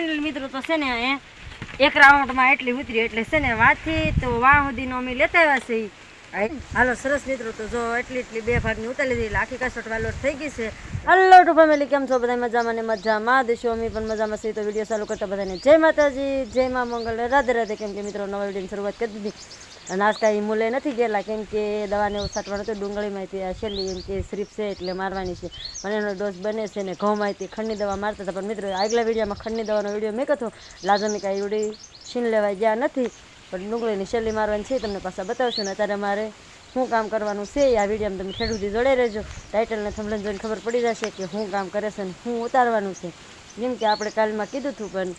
Final મિત્રો તો છે ને એ એક રાઉન્ડમાં એટલી ઉતરી એટલે છે ને વાથી તો વાહ સુધીનો અમે લેતા આવ્યા છે હાલો, સરસ મિત્રો, તો જો એટલી એટલી બે ભાગની ઉતારી લીધી એટલે આખી કાસટ વાલોટ થઈ ગઈ છે. હલો ટુ ફેમિલી કેમ છો? બધા મજામાં ને મજામાં દેશો અમે પણ મજામાં છીએ. તો વીડિયો ચાલુ કરતા બધાને જય માતાજી, જય મા મંગલ. રાધે રાધે. કેમ કે મિત્રો, નવા વિડીયોની શરૂઆત કરી દીધી. અને એ મૂલે નથી ગયેલા, કેમ કે દવાને એવું છાંટવાનું હતું ડુંગળીમાંથી આ છેલ્લી એમ કે સ્રીપ છે એટલે મારવાની છે. અને એનો ડોઝ બને છે ને ઘઉંમાંથી ખંડની દવા મારતા હતા. પણ મિત્રો, આગલા વિડીયોમાં ખંડની દવાનો વીડિયો મેં કહો લાજમી કાંઈ એવડી છીન લેવા ગયા નથી. પણ ડુંગળીની છેલ્લી મારવાની છે તમને પાછા બતાવશું ને અત્યારે મારે શું કામ કરવાનું છે આ વિડીયોમાં તમે ખેડૂતી જોડે રહેજો. ટાઇટલને થમલન જોઈને ખબર પડી જશે કે શું કામ કરે છે ને શું ઉતારવાનું છે. જેમ કે આપણે કાલમાં કીધું હતું પણ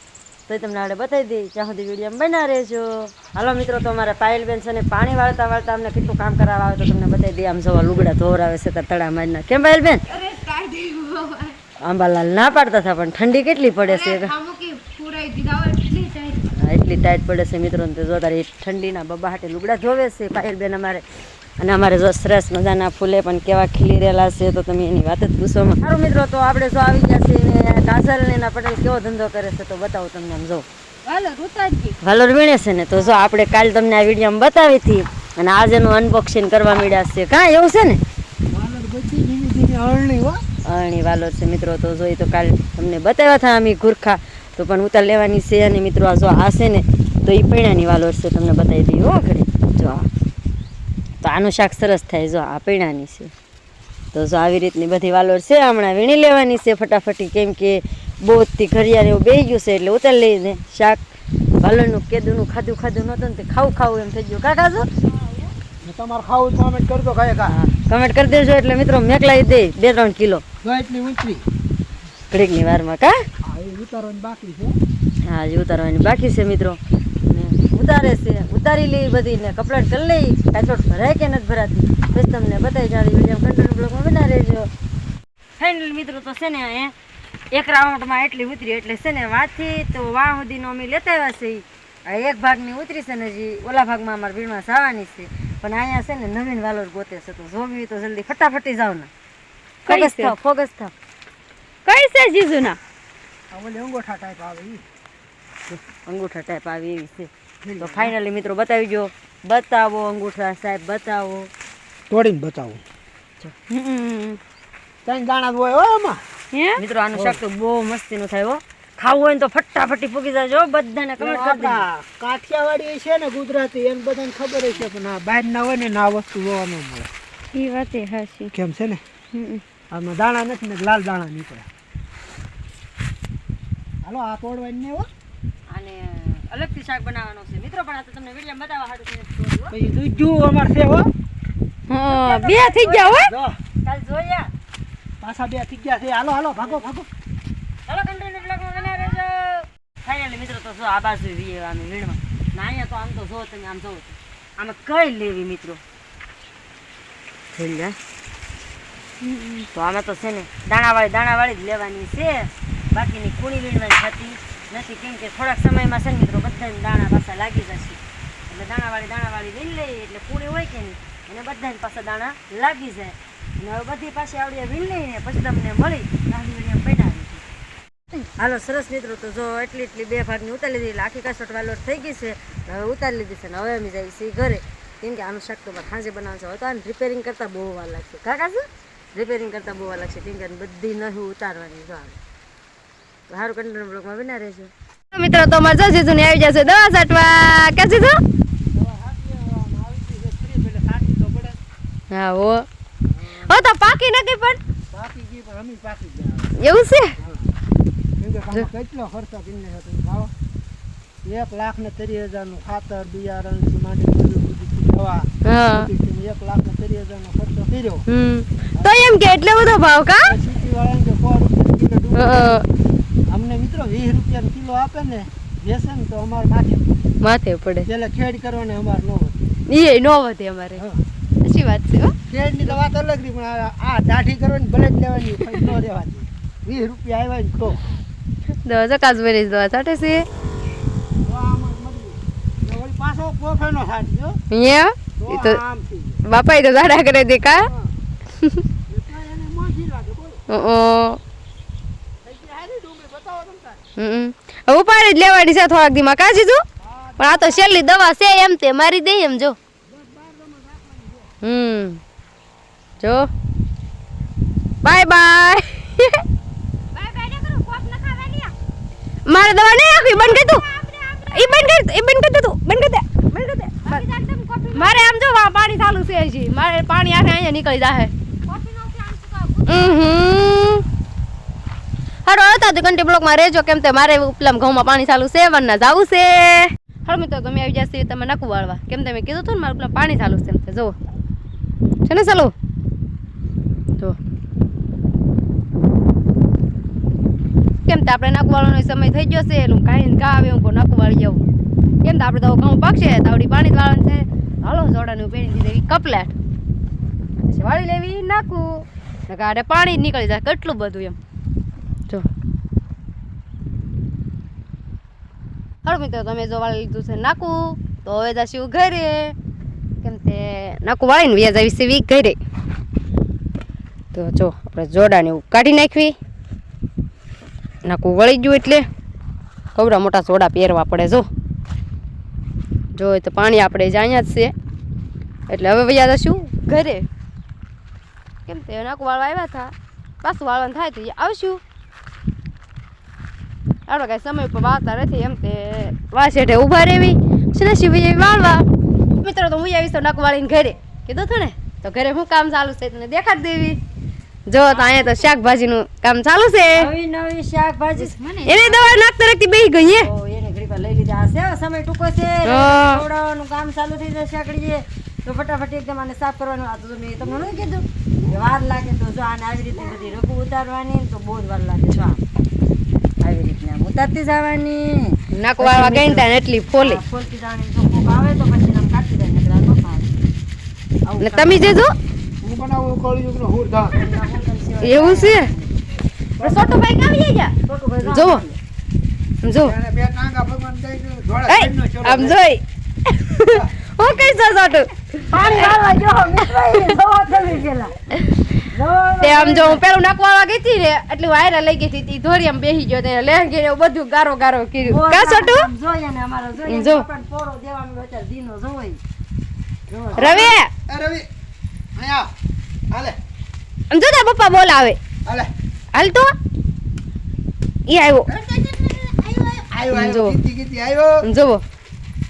તો તમને આપણે બતાવી દઈ ત્યાં સુધી વિડીયોમાં બના રહેજો. હાલો મિત્રો તો અમારા પાયલબેન છે ને પાણી વાળતા વાળતા અમને કેટલું કામ કરાવવા આવે તો તમને બતાવી દઈએ આમ જવા લુગડા ધોવરાવે છે તો તળા મારીના. કેમ પાયલબેન? આંબાલાલ ના પાડતા હતા પણ ઠંડી કેટલી પડે છે? એટલી ટાઈટ પડે છે મિત્રો ને તો જો તારે ઠંડીના બબાહાટે લુગડા ધોવે છે પાયલબેન અમારે. અને અમારે જો સરસ મજાના ફૂલે પણ કેવા ખીલી રહેલા છે તો તમે એની વાત જ પૂછોમાં સારું મિત્રો તો આપણે જો આવી ગયા છે ને કાજલ ને એના પટેલ કેવો ધંધો કરે છે તો બતાવો તમને આમ જો. વાલોર વીણે છે ને તો જો આપણે કાલ તમને આ વિડીયોમાં બતાવી હતી અને આજ એનું અનબોક્સિંગ કરવા મળ્યા છે કાં એવું છે ને? અરણી વાલોર છે મિત્રો તો જોઈ તો કાલ તમને બતાવ્યા હતા અમે ગુરખા તો પણ ઉતાર લેવાની છે અને મિત્રો આ જો આ છે ને તો એ પૈણાની વાલોર છે તમને બતાવી દઈએ હો ઘરે. જો આ. તો આનું શાક સરસ થાય જો આ પૈણાની છે. તો જો આવી રીતની બધી વાલોર છે હમણાં વીણી લેવાની છે ફટાફટી કેમ કે બોધથી ઘડિયાળ એવું બેહી ગયું છે એટલે ઉતારી લઈને શાક વાલોરનું કેદુનું ખાધું ખાધું નહોતું ને તે ખાવું ખાવું એમ થઈ ગયું. કાકા જો? તમારે ખાવું કોમેન્ટ કરજો કાંઈ કા કમેન્ટ કરી દેજો એટલે મિત્રો મેકલાઈ દે બે ત્રણ કિલો. એટલી ઊંચી ઘડીકની વારમાં કા? ઉતારવાની બાકી છે. હા હજી ઉતારવાની બાકી છે મિત્રો. ઉતારે છે. ઉતારી લઈ બધી ને કપડાં કરી લઈ કાચોટ ભરાય કે નથી ભરાતી? બસ તમને બતાવી જાડી વીડિયો કંટ્રોલ બ્લોકમાં બના રહેજો. ફાઇનલ મિત્રો તો છે ને એ એક રાઉન્ડમાં એટલી ઉતરી એટલે છે ને વાથી તો વાહ સુધીનો અમે લેતા આવ્યા છીએ. એક ભાગની ઉતરી છે ને હજી ઓલા ભાગમાં અમારે ભીડમાં જવાની છે. પણ અહીંયા છે ને નવીન વાલોર ગોતે છે. તો જોવી તો જલ્દી ફટાફટી જાવ ને. ફોગસ થા થાવ ફોગસ થાવ. કઈ છે જીજુના? અંગોઠા ટાઈપ આવે. અંગૂઠા ટાઈપ આવી એવી છે. તો ફાઇનલી મિત્રો બતાવી જો બતાવો અંગૂઠા સાહેબ બતાવો. તોડીને બતાવો. ત્રણ દાણા હોય હો એમાં મિત્રો આનું શાક તો બહુ મસ્તીનું થાય હો. ખાવું હોય ને તો ફટાફટી ફૂકી જાજો બધાને કમેન્ટ કરી દેજો કાઠિયાવાડી છે ને ગુજરાતી એને બધાને ખબર હશે પણ આ બહાર ના હોય ને ને આ વસ્તુ જોવા ન મળે. ઈ વાતે હાસી કેમ છે ને? આમાં દાણા નથી ને લાલ દાણા નીકળે હાલો આ તોડવાની ને હો. અને અલગથી શાક બનાવવાનો છે. મિત્રો પણ આ તો તમને વીડિયો બતાવવા હાટું છે. પછી દૂધું અમાર છે હો. હા બે થઈ ગયા હો. જો. કાલ જોયા. પાછા બે થઈ ગયા છે. હાલો હાલો ભાગો ભાગો. ચાલો કન્ટિન્યુ બ્લોગમાં બના રહેજો. ફાઇનલી મિત્રો તો જો આ બાજુ વીએ વીણમાં. ના અહીંયા તો આમ તો જો તમે આમ જોવો તો આમાં કઈ લેવી મિત્રો? તો આમાં તો છે ને દાણાવાળી દાણાવાળી જ લેવાની છે. બાકીની કુણી વીણવાની થતી નથી, કેમ કે થોડાક સમયમાં છે ને મિત્રો, બધાને દાણા પાછા લાગી જશે. એટલે દાણાવાળી દાણાવાળી વીણ લઈએ, એટલે પૂરી હોય કે નહીં, એને બધાને પાછા દાણા લાગી જાય. અને હવે બધી પાછી આવડીએ વીણ લઈને, પછી તમને મળી નાની વીણીને પડાવી હાલો, સરસ મિત્રો, તો જો એટલી એટલી બે ભાગની ઉતારી લીધી આખી કાસોટ વાલોર થઈ ગઈ છે હવે ઉતારી લીધી છે, ને હવે અમે જઈએ છીએ ઘરે. કેમ કે આનું શાક તો ખાંજે બનાવશે હવે તો આને રિપેરિંગ કરતાં બહુ વાર લાગશે. કાકા છે રિપેરિંગ કરતાં બહુ વાર લાગશે, કેમ કે બધી નહીં ઉતારવાની, જો આવે સારું કંટ્રોલ બ્લોકમાં બના રહેશે મિત્રો તો મારા જો જીજુ ને આવી જશે. દવા સાટવા. કે જીજુ હા ઓ હો તો પાકી નથી પણ. પાકી ગઈ પણ અમે પાકી ગયા એવું છે? કેટલો ખર્ચો કિન્ને હતો ભાવ એક લાખ ને ત્રીસ હજારનું ખાતર બિયારણથી માંડી બધું બધું દવા હા બધું થઈને એક લાખ ને ત્રીસ હજાર નો ખર્ચો કર્યો હમ. તો એમ કે એટલે બધો ભાવ કા? સિટી કે મિત્રો વીસ રૂપિયા કિલો આપે ને વેસે ને તો અમારે માથે માથે પડે. એટલે ખેડ કરવાને અમારે ન હોય ઈ નો વધે અમારે. સાચી વાત છે ખેડની તો વાત અલગ રહી પણ આ- દાઢી કરવાની ભલે જ લેવાની ન દેવાની વીસ રૂપિયા આવ્યા ને તો. દવા ચકાસ ભરી દવા સાટે છે. પાછો કોફેનો અહીંયા? તો એ. બાપા એ તો દાડા કરે દેખા. કા હમ. ઉપાડી જ લેવાની છે થોડાક દીમાં કા જીજુ પણ આ તો છેલ્લી દવા છે એમ તે મારી દે એમ જો. હમ. જો. બાય બાય મારે દવા નહીં રાખવી બંધ કરી તું એ બંધ કરી એ બંધ કરી તું. બંધ કરી દે બંધ કરી દે. મારે આમ જો પાણી ચાલુ છે હજી. મારે પાણી આખે અહીંયા નીકળી જાહે. હમ. હારો આવતા તો ઘંટી બ્લોકમાં રહેજો. કેમ તે મારે ઉપલામ ઘઉંમાં પાણી ચાલુ છે વરના જવું છે. હાલો, મિત્રો તમે આવી જશે તમે નાખું વાળવા. કેમ તમે કીધું હતું ને, મારું પાણી ચાલુ છે એમ તે, જુઓ. છે ને, ચાલો? જો કેમ તે આપણે નાકું વાળવાનો સમય થઈ ગયો છે એનું કાંઈ ઘા આવે હું કહું નાકું વાળી જાઉં. કેમ તો આપણે તો ઘઉં પાકશે, તાવડી પાણી વાળવાનું છે. હાલો, જોડાનું પેણી દીધી કપલેટ. વાળી લેવી નાખું ગાડે પાણી નીકળી જાય, કેટલું બધું એમ જો હાલો મિત્રો, તમે જો લીધું છે નાકું, તો હવે જશું ઘરે કેમ તે નાકું વાળીને વ્યાજ આવી વીક ઘરે. તો જો, આપણે જોડાને એવું કાઢી નાખવી. નાકું વળી ગયું એટલે કવડા મોટા સોડા પહેરવા પડે, જો. જો તો પાણી આપણે જ અહીંયા જ છે. એટલે હવે વયા જશું ઘરે. કેમ તે નાકું વાળવા આવ્યા હતા. પાછું વાળવાનું થાય તો આવશું. આપણે કાંઈ સમય પર વાતા નથી એમ તે વાસેઠે ઊભા રહેવી. છે ભાઈ વાળવા. મિત્રો તો હું આવીશ તો નાકું વાળીને ઘરે. કીધું હતું ને? તો ઘરે શું કામ ચાલુ છે તને દેખાડ દેવી. જો તો અહીંયા તો શાકભાજીનું કામ ચાલુ છે. નવી નવી શાકભાજી. એને દવા નાખતા રાખતી બેહી ગઈ હે. લઈ લીધા. હવે સમય ટૂંકો છે. હા. ખવડાવવાનું કામ ચાલુ થઈ જશે આકડીએ તો ફટાફટ એકદમ આને સાફ કરવાનું. આ તો મેં તમને નહીં કીધું. વાર લાગે તો જો આને આવી રીતે બધી રઘુ ઉતારવાની તો બહુ જ વાર લાગે. જો આમ. ઉતારતી જવાની. નાકું વાળવા ગઈ ને ત્યાં એટલી ફોલી. ફોલતી જવાની. જો કોક આવે તો પછી આમ કાઢી દે નકરા ન ને તમે જેજો. હું બનાવું કળિયુગનો હુરધા કામ ધા એવું છે? છોટુભાઈ આવી ગયા ખોટું ભાઈ જો. જો બે ટાંગા ભગવાન દઈ દે, જોડે. આમ જોઈ. હું. કઈ છોટું પાણી વાળવા જો મિત્રભાઈ, જોવો તમે પેલા. જોવો તે આમ જો હું પેલું નાખવા ગઈ હતી ને એટલે વાયરા લઈ ગઈ હતી ધોરી આમ બેસી ગયો તેને લેંગી ને બધું ગારો ગારો કર્યું. કા છોટું? જોઈએ ને અમારો જોઈએ જો. પોરો દેવાનો અત્યારે દીનો જોઈ. રવિ! એ રવિ અહીંયા હાલે. આમ જો તારા પપ્પા બોલાવે. હાલે. હાલ તો. ઈ આવ્યો. આવ્યો આવ્યો જો. કીધી કીધી આવ્યો. જોવો.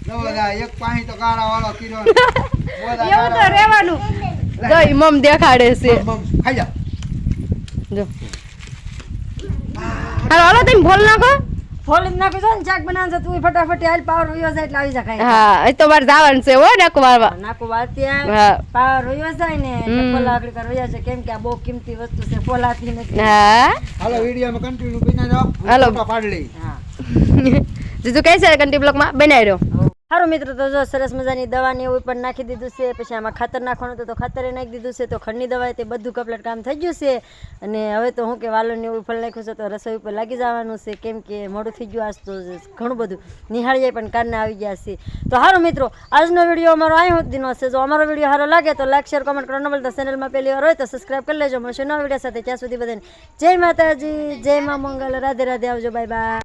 જો બધા એક પાણી તો ગાળા વાળો કીધો એવું તો રહેવાનું. જો મમ દેખાડે છે. ખાઈ જા. જો. હાલો હાલો તમે ભોલ નાખો. ફોલ જ નાખો જો ને ચાક બનાવવાનું છે તું ફટાફટ હાલ પાવર વયો જાય એટલે આવી જા ખાઈ હા એ તો મારે જવાનું છે હો નાખું વાળવા. નાખું વાળતી હા. પાવર વયો જાય ને એટલે ફોલા આગળ કર છે કેમ કે આ બહુ કિંમતી વસ્તુ છે ફોલાતી નથી. હા. હાલો વિડીયોમાં કન્ટિન્યુ બિના જાઓ. હાલો. પાડી લઈ. હા. જીજુ કઈ છે કન્ટિન્યુ બ્લોકમાં બનાવી રહ્યો. સારું મિત્રો, તો જો સરસ મજાની દવાની એવું પણ નાખી દીધું છે, પછી આમાં ખાતર નાખવાનું તો ખાતરે નાખી દીધું છે, તો ખંડની દવાએ તે બધું કપલેટ કામ થઈ ગયું છે. અને હવે તો હું કે વાલોને એવું ફળ નાખ્યું છે, તો રસોઈ ઉપર લાગી જવાનું છે, કેમ કે મોડું થઈ ગયું આજ તો ઘણું બધું. નિહાળીએ પણ કારના આવી ગયા છે. તો સારું મિત્રો, આજનો વીડિયો અમારો અહીં સુધીનો છે. જો અમારો વીડિયો સારો લાગે તો લાઈક, શેર કોમેન્ટ કરવાનો બોલતા ચેનલમાં પહેલી વાર હોય તો સબસ્ક્રાઈબ કરી લેજો. મળશે નવા વીડિયો સાથે ત્યાં સુધી બધાને. જય માતાજી, જય મા મંગલ. રાધે રાધે આવજો. Bye bye